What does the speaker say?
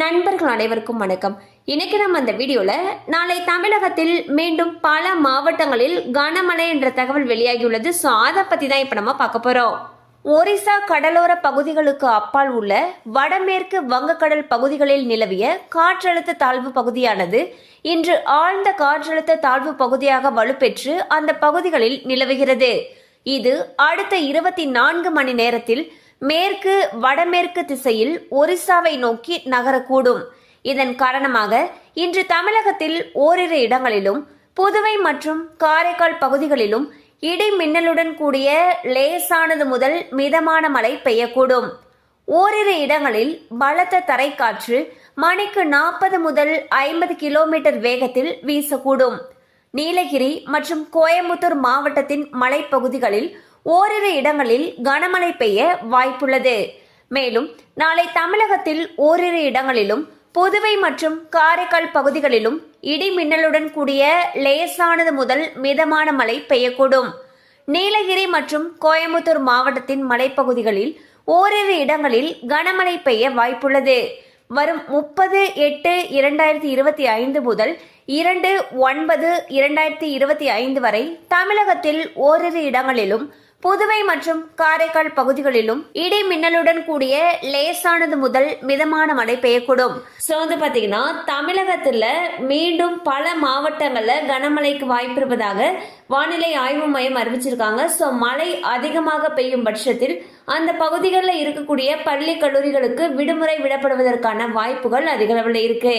நண்பர்கள் அனைவருக்கும் வணக்கம். இன்னைக்கு நம்ம அந்த வீடியோல நாளை தமிழகத்தில் மீண்டும் பல மாவட்டங்களில் கனமழை என்ற தகவல் வெளியாகியுள்ளது. ஸோ அதை பத்தி தான் இப்போ நம்ம பார்க்க போறோம். ஒரிசா கடலோர பகுதிகளுக்கு அப்பால் உள்ள வடமேற்கு வங்கக்கடல் பகுதிகளில் நிலவிய காற்றழுத்த தாழ்வு பகுதியானது இன்று ஆழ்ந்த காற்றழுத்த தாழ்வு பகுதியாக வலுப்பெற்று அந்த பகுதிகளில் நிலவுகிறது. இது அடுத்த இருபத்தி நான்கு மணி நேரத்தில் மேற்கு வடமேற்கு திசையில் ஒரிசாவை நோக்கி நகரக்கூடும். இதன் காரணமாக இன்று தமிழகத்தில் ஓரிரு இடங்களிலும் புதுவை மற்றும் காரைக்கால் பகுதிகளிலும் இடி மின்னலுடன் கூடிய லேசானது முதல் மிதமான மழை பெய்யக்கூடும். ஓரிரு இடங்களில் பலத்த தரைக்காற்று மணிக்கு நாற்பது முதல் ஐம்பது கிலோமீட்டர் வேகத்தில் வீசக்கூடும். நீலகிரி மற்றும் கோயம்புத்தூர் மாவட்டத்தின் மலைப்பகுதிகளில் ஓரிரு இடங்களில் கனமழை பெய்ய வாய்ப்புள்ளது. மேலும் நாளை தமிழகத்தில் ஓரிரு இடங்களிலும் புதுவை மற்றும் காரைக்கால் பகுதிகளிலும் இடி மின்னலுடன் கூடிய லேசானது முதல் மிதமான மழை பெய்யக்கூடும். நீலகிரி மற்றும் கோயம்புத்தூர் மாவட்டத்தின் மலைப்பகுதிகளில் ஓரிரு இடங்களில் கனமழை பெய்ய வாய்ப்புள்ளது. வரும் முப்பது எட்டு இரண்டாயிரத்தி இருபத்தி ஐந்து முதல் இரண்டு ஒன்பது இரண்டாயிரத்தி இருபத்தி ஐந்து வரை தமிழகத்தில் ஓரிரு இடங்களிலும் புதுவை மற்றும் காரைக்கால் பகுதிகளிலும் இடி மின்னலுடன் கூடிய லேசானது முதல் மிதமான மழை பெய்யக்கூடும். ஸோ வந்து பார்த்தீங்கன்னா தமிழகத்தில் மீண்டும் பல மாவட்டங்களில் கனமழைக்கு வாய்ப்பு இருப்பதாக வானிலை ஆய்வு மையம் அறிவிச்சிருக்காங்க. ஸோ மழை அதிகமாக பெய்யும் பட்சத்தில் அந்த பகுதிகளில் இருக்கக்கூடிய பள்ளி கல்லூரிகளுக்கு விடுமுறை விடப்படுவதற்கான வாய்ப்புகள் அதிக அளவில் இருக்கு.